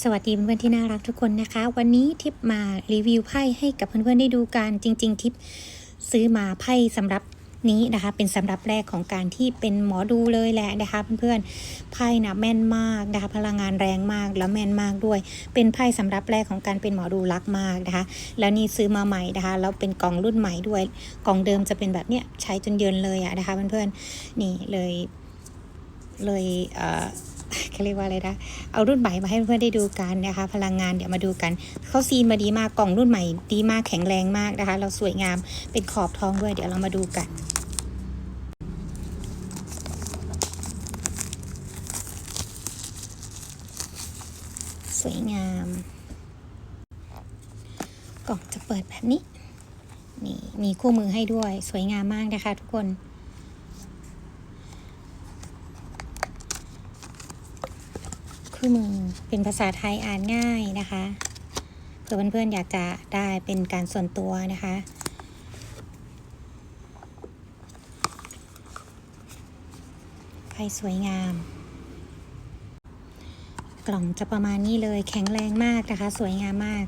สวัสดีเพื่อนๆที่น่ารักทุกคนนะคะ วันนี้ทิปมารีวิวไพ่ให้กับเพื่อนๆได้ดูกันจริง ๆ ทิปซื้อมาไพ่สำหรับนี้นะคะ เป็นสำหรับแรกของการที่เป็นหมอดูเลยแหละนะคะเพื่อนๆไพ่นะแม่นมากนะคะ พลังงานแรงมากแล้วแม่นมากด้วย เป็นไพ่สำหรับแรกของการเป็นหมอดูรักมากนะคะ แล้วนี่ซื้อมาใหม่นะคะแล้วเป็นกล่องรุ่นใหม่ด้วยกล่องเดิมจะเป็นแบบเนี้ยใช้จนเยินเลยอะนะคะเพื่อนๆนี่เลยเลยเอ่อ เขาเรียกว่าอะไรนะเอารุ่นใหม่มาให้เพื่อนได้ดูกันนะคะ พลังงานเดี๋ยวมาดูกันเขาซีนมาดีมากกล่องรุ่นใหม่ดีมากแข็งแรงมากนะคะ เราสวยงามเป็นขอบทองด้วยเดี๋ยวเรามาดูกันสวยงาม กล่องจะเปิดแบบนี้ นี่มีคู่มือให้ด้วย สวยงามมากนะคะทุกคน คู่มือเป็นภาษาไทยอ่านง่ายนะคะ เผื่อเพื่อนๆอยากจะได้เป็นการส่วนตัวนะคะไพ่สวยงาม กล่องจะประมาณนี้เลยแข็งแรงมากนะคะ สวยงามมาก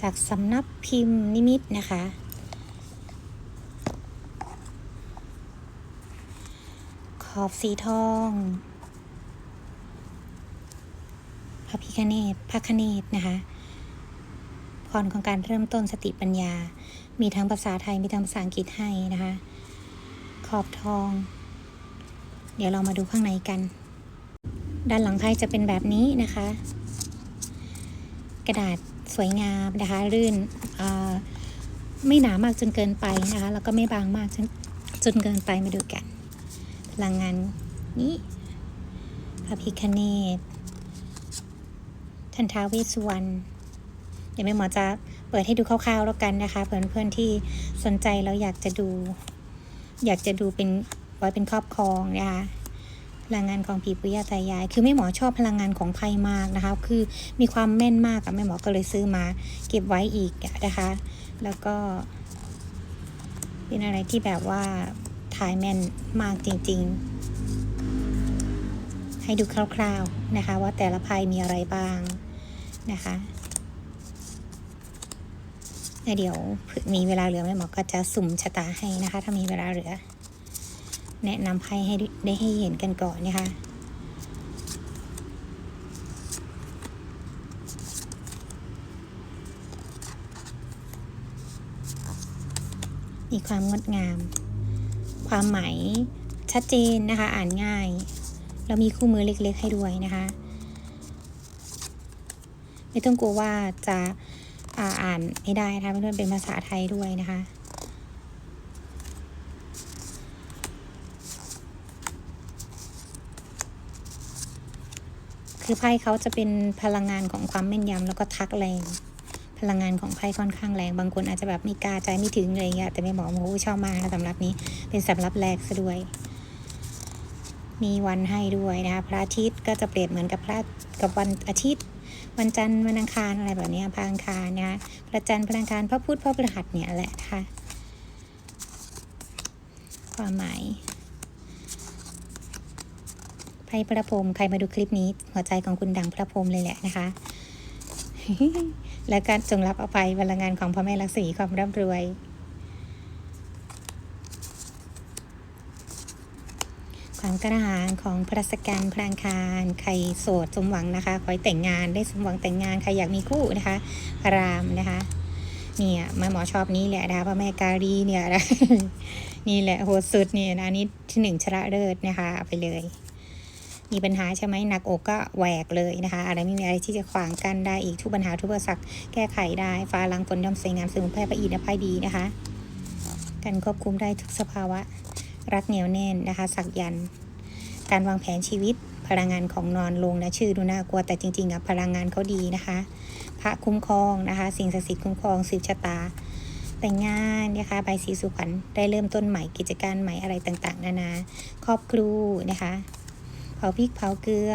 จากสำนักพิมพ์นิมิตนะคะขอบสีทอง พ ระพิคเนตพระคเนตนะคะพรของการเริ่มต้นสติปัญญา มีทั้งภาษาไทยมีทั้งภาษาอังกฤษให้นะคะ ขอบทอง เดี๋ยวเรามาดูข้างในกัน ด้านหลังไพ่จะเป็นแบบนี้นะคะ กระดาษสวยงามนะคะรื่นไม่หนามากจนเกินไปนะคะ แล้วก็ไม่บางมากจนจนเกินไปมาดูกัน พลังงานนี้พระพิคเนต ทันท้าวเวสสุวรรณเดี๋ยวแม่หมอจะเปิดให้ดูคร่าวๆแล้วกันนะคะ เพื่อนๆที่สนใจแล้วอยากจะดู อยากจะดูเป็นไว้เป็นครอบครองนะคะพลังงานของผีปุยาตายาย คือแม่หมอชอบพลังงานของไพ่มากนะคะ คือมีความแม่นมากอะแม่หมอก็เลยซื้อมา เก็บไว้อีกนะคะ แล้วก็ เป็นอะไรที่แบบว่าถ่ายแม่นมากจริง ๆ ให้ดูคร่าว ๆนะคะ ว่าแต่ละไพ่มีอะไรบ้าง นะคะแล้วเดี๋ยวมีเวลาเหลือแม่หมอก็จะสุ่มชะตาให้นะคะ ถ้ามีเวลาเหลือ แนะนำไพ่ให้ได้ให้เห็นกันก่อนนะคะมีความงดงาม ความหมายชัดเจนนะคะ อ่านง่ายแล้วมีคู่มือเล็กๆให้ด้วยนะคะ ไม่ต้องกลัวว่าจะอ่าอ่านไม่ได้นะคะเพื่อนๆเป็นภาษาไทยด้วยนะคะ คือไพ่เขาจะเป็นพลังงานของความแม่นยำแล้วก็ทักแรง พลังงานของไพ่ค่อนข้างแรง บางคนอาจจะแบบไม่กล้าใจไม่ถึงอะไรเงี้ยแต่ไม่บอกโอ้โหชอบมากนะสำหรับนี้เป็นสำหรับแรกซะด้วย มีวันให้ด้วยนะคะพระอาทิตย์ก็จะเปรียบเหมือนกับพระกับวันอาทิตย์ วันจันทร์วันอังคารอะไรแบบนี้พระอังคารนะคะพระจันทร์พระอังคารพระพุธพระพฤหัสเนี่ยแหละนะคะความหมายไพ่พระพรมใครมาดูคลิปนี้ หัวใจของคุณดังพระพรมเลยแหละนะคะและการจงรับเอาไปพลังงานของพระแม่ลักษมีความร่ำรวย ความ กระหายของพระสกันพระอังคาร ใครโสดสมหวังนะคะ ขอให้แต่งงานได้สมหวังแต่งงาน ใครอยากมีคู่นะคะ รามนะคะเนี่ยแม่หมอชอบนี้แหละนะคะพระแม่การีเนี่ยนะนี่แหละโหดสุดเนี่ยนะนี้ที่หนึ่งชนะเลิศนะคะเอาไปเลย มีปัญหาใช่ไหมหนักอกก็แหวกเลยนะคะ อะไรไม่มีอะไรที่จะขวางกันได้อีกทุกปัญหาทุกอุปสรรคแก้ไขได้ฟ้าลังฝนย่อมสวยงามสมุนไพรพระอินทร์และไพ่ดีนะคะการควบคุมได้ทุกสภาวะ รักเหนียวแน่นนะคะ สักยันต์ การวางแผนชีวิต พลังงานของนอนลงนะชื่อดูน่ากลัวแต่จริงๆอะพลังงานเขาดีนะคะ พระคุ้มครองนะคะ สิ่งศักดิ์สิทธิ์คุ้มครองสืบชะตา แต่งงานนะคะใบสีสุพรรณได้เริ่มต้นใหม่กิจการใหม่อะไรต่างๆ นานา ครอบครูนะคะเผาพริกเผาเกลือ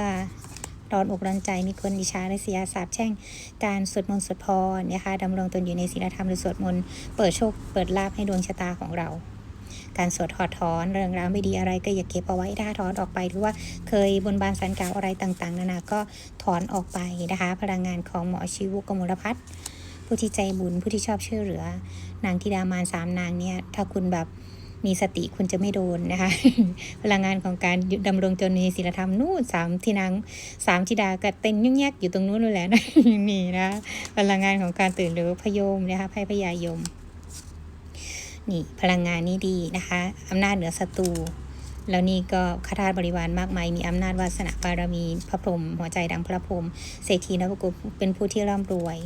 ร้อนอกร้อนใจมีคนอิจฉาและเสียสาบแช่ง การสวดมนต์สวดพรนะคะดำรงตนอยู่ในศีลธรรมหรือสวดมนต์เปิดโชคเปิดลาภให้ดวงชะตาของเรา การสวดถอดถอนเรื่องราวไม่ดีอะไรก็อย่าเก็บเอาไว้ถ้าถอนออกไปหรือว่าเคยบนบานสันกล่าวอะไรต่างๆ นานาก็ถอนออกไปนะคะ พลังงานของหมอชีวกมลพัฒน์ผู้ที่ใจบุญผู้ที่ชอบช่วยเหลือ นางธิดามารสามนางเนี่ยถ้าคุณแบบมีสติคุณจะไม่โดนนะคะ พลังงานของการดำรงตนในศีลธรรมนู่นสามที่นางสามธิดาก็เต้นยุ่งแยกอยู่ตรงนู้นนู่นแหละนะนี่นะ พลังงานของการตื่นหรือพยมนะคะไพ่พยายม นี่พลังงานนี้ดีนะคะอำนาจเหนือศัตรูแล้วนี่ก็คาถาบริวารมากมาย มีอำนาจวาสนาบารมีพระพรหมหัวใจดังพระพรหมเศรษฐีนภกุลเป็นผู้ที่ร่ำรวย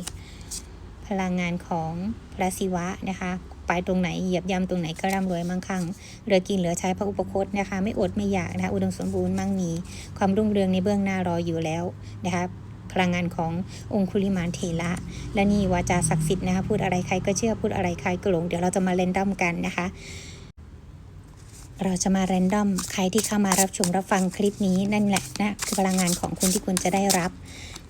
พลังงานของพระศิวะนะคะไปตรงไหนเหยียบย่ำตรงไหนก็ร่ำรวยมั่งคั่งเหลือกินเหลือใช้พระอุปคตนะคะ ไม่อดไม่อยากนะคะอุดมสมบูรณ์มั่งมี ความรุ่งเรืองในเบื้องหน้ารออยู่แล้วนะคะ พลังงานขององคุลิมานเทระและนี่วาจาศักดิ์สิทธิ์นะคะพูดอะไรใครก็เชื่อพูดอะไรใครก็หลง เดี๋ยวเราจะมาเรนดอมกันนะคะเราจะมาเรนดอม ใครที่เข้ามารับชมรับฟังคลิปนี้นั่นแหละนะคือพลังงานของคุณที่คุณจะได้รับ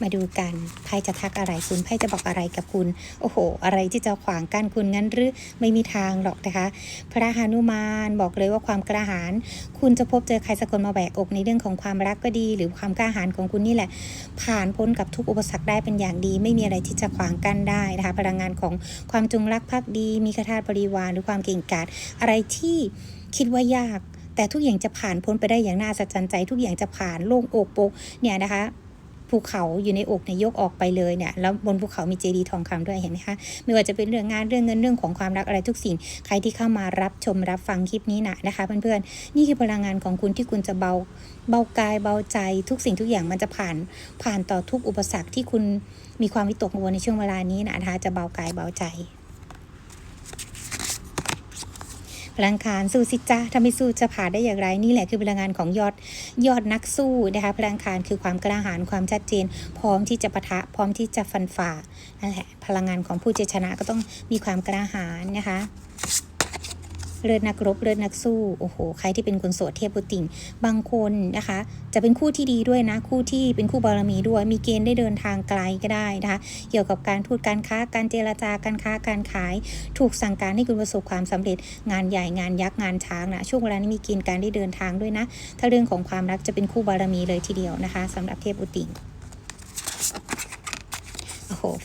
มาดูกันไพ่จะทักอะไรคุณไพ่จะบอกอะไรกับคุณ โอ้โห อะไรที่จะขวางกั้นคุณงั้นหรือไม่มีทางหรอกนะคะ พระหานุมานบอกเลยว่าความกล้าหาญคุณจะพบเจอใครสักคนมาแบกอกในเรื่องของความรักก็ดี หรือความกล้าหาญของคุณนี่แหละ ผ่านพ้นกับทุกอุปสรรคได้เป็นอย่างดี ไม่มีอะไรที่จะขวางกั้นได้นะคะ พลังงานของความจงรักภักดี มีคาถาบริวารหรือความเก่งกาจอะไรที่คิดว่ายาก แต่ทุกอย่างจะผ่านพ้นไปได้อย่างน่าสัศจรใจทุกอย่างจะผ่านโล่งอกโปกเนี่ยนะคะ ภูเขาอยู่ในอกเนี่ยยกออกไปเลยเนี่ยแล้วบนภูเขามีเจดีย์ทองคำด้วยเห็นไหมคะไม่ว่าจะเป็นเรื่องงานเรื่องเงินเรื่องของความรักอะไรทุกสิ่ง ใครที่เข้ามารับชมรับฟังคลิปนี้นะนะคะ เพื่อนๆนี่คือพลังงานของคุณที่คุณจะเบาเบากายเบาใจ ทุกสิ่งทุกอย่างมันจะผ่านผ่านต่อทุกอุปสรรคที่คุณมีความวิตกกังวลในช่วงเวลานี้นะนะคะจะเบากายเบาใจ พลังคารสู้สิจ้าถ้าไม่สู้จะผ่านได้อย่างไรนี่แหละคือพลังงานของยอดยอดนักสู้นะคะพลังคารคือความกล้าหาญความชัดเจน พร้อมที่จะปะทะพร้อมที่จะฟันฝ่านั่นแหละพลังงานของผู้ชนะก็ต้องมีความกล้าหาญนะคะ เลือดนักรบเลือดนักสู้โอ้โหใครที่เป็นคนโสดเทพบุตติงบางคนนะคะ จะเป็นคู่ที่ดีด้วยนะ คู่ที่เป็นคู่บารมีด้วย มีเกณฑ์ได้เดินทางไกลก็ได้นะคะ เกี่ยวกับการพูดการค้าการเจรจาการค้าการขาย ถูกสั่งการให้คุณประสบความสำเร็จงานใหญ่งานยักษ์งานช้างนะช่วงเวลานี้มีเกณฑ์การได้เดินทางด้วยนะ ถ้าเรื่องของความรักจะเป็นคู่บารมีเลยทีเดียวนะคะสำหรับเทพอุติง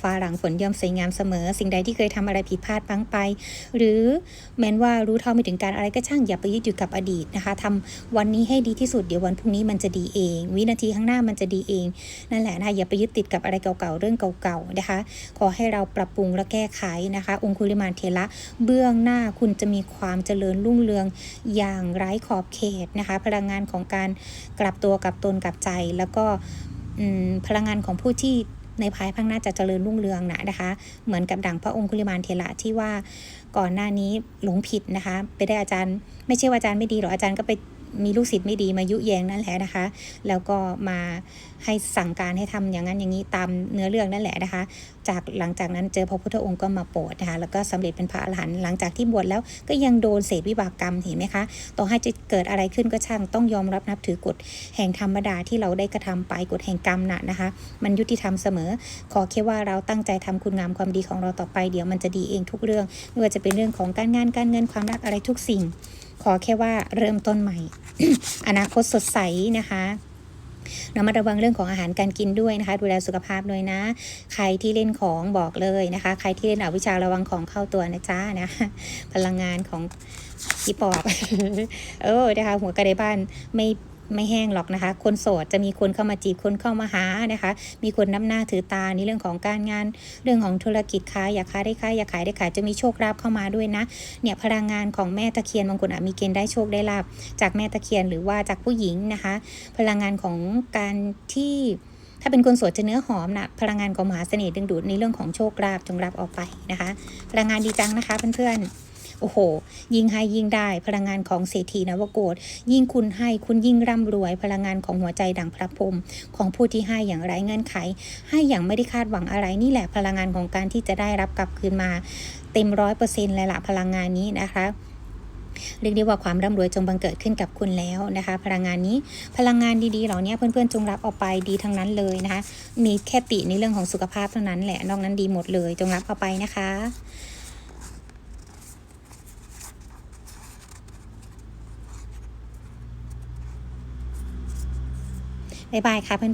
ฟ้าหลังฝนย่อมสวยงามเสมอ สิ่งใดที่เคยทำอะไรผิดพลาดพลังไป หรือแม้นว่ารู้เท่าไม่ถึงการอะไรก็ช่างอย่าไปยึดอยู่กับอดีตนะคะทำวันนี้ให้ดีที่สุดเดี๋ยววันพรุ่งนี้มันจะดีเอง วินาทีข้างหน้ามันจะดีเอง นั่นแหละนะคะอย่าไปยึดติดกับอะไรเก่าๆเรื่องเก่าๆนะคะ ขอให้เราปรับปรุงและแก้ไขนะคะ องคุลิมานเทระเบื้องหน้าคุณจะมีความเจริญรุ่งเรืองอย่างไร้ขอบเขตนะคะ พลังงานของการกลับตัวกลับตนกลับใจแล้วก็พลังงานของผู้ที่ ในภายภาคหน้าจะเจริญรุ่งเรืองนะนะคะ เหมือนกับดังพระองคุลิมานเทระที่ว่าก่อนหน้านี้หลงผิดนะคะ ไปได้อาจารย์ ไม่ใช่ว่าอาจารย์ไม่ดีหรอกอาจารย์ก็ไป มีลูกศิษย์ไม่ดีมายุแยงนั่นแหละนะคะ แล้วก็มาให้สั่งการให้ทำอย่างนั้นอย่างนี้ตามเนื้อเรื่องนั่นแหละนะคะ จากหลังจากนั้นเจอพระพุทธองค์ก็มาโปรดนะคะแล้วก็สำเร็จเป็นพระอรหันต์หลังจากที่บวชแล้วก็ยังโดนเศษวิบากกรรมเห็นไหมคะต่อให้จะเกิดอะไรขึ้นก็ช่างต้องยอมรับนับถือกฎแห่งธรรมดาที่เราได้กระทำไปกฎแห่งกรรมน่ะนะคะ มันยุติธรรมเสมอ ขอแค่ว่าเราตั้งใจทำคุณงามความดีของเราต่อไปเดี๋ยวมันจะดีเองทุกเรื่องไม่ว่าจะเป็นเรื่องของการงานการเงินความรักอะไรทุกสิ่ง ขอแค่ว่าเริ่มต้นใหม่ อนาคตสดใสนะคะระมัดระวังเรื่องของอาหารการกินด้วยนะคะ ดูแลสุขภาพด้วยนะ ใครที่เล่นของบอกเลยนะคะ ใครที่เล่นอวิชาระวังของเข้าตัวนะจ๊ะนะ พลังงานของพี่ปอบ เออนะคะหัวกระไดบ้านไม่ ไม่แห้งหรอกนะคะ คนโสดจะมีคนเข้ามาจีบคนเข้ามาหานะคะ มีคนนับหน้าถือตาในเรื่องของการงาน เรื่องของธุรกิจค้าอยากค้าได้ค้าอยากขายได้ขายจะมีโชคลาภเข้ามาด้วยนะเนี่ยพลังงานของแม่ตะเคียนบางคนอาจมีเกณฑ์ได้โชคได้ลาบจากแม่ตะเคียนหรือว่าจากผู้หญิงนะคะ พลังงานของการที่ถ้าเป็นคนโสดจะเนื้อหอมนะพลังงานของมหาเสน่ห์ดึงดูดในเรื่องของโชคลาภจงรับออกไปนะคะ พลังงานดีจังนะคะเพื่อนๆ โอ้โห ยิ่งให้ยิ่งได้พลังงานของเศรษฐีนวโกฏยิ่งคุณให้คุณยิ่งร่ำรวย พลังงานของหัวใจดังพระพรมของผู้ที่ให้อย่างไร้เงื่อนไข ให้อย่างไม่ได้คาดหวังอะไรนี่แหละพลังงานของการที่จะได้รับกลับคืนมา เต็มร้อยเปอร์เซ็นต์เลยละพลังงานนี้นะคะเรียกได้ว่าความร่ำรวยจงบังเกิดขึ้นกับคุณแล้วนะคะ พลังงานนี้พลังงานดีๆเหล่านี้เพื่อนๆจงรับออกไปดีทั้งนั้นเลยนะคะ มีแค่ติในเรื่องของสุขภาพเท่านั้นแหละนอกนั้นดีหมดเลย จงรับเอาไปนะคะ บ๊ายบายค่ะเพื่อน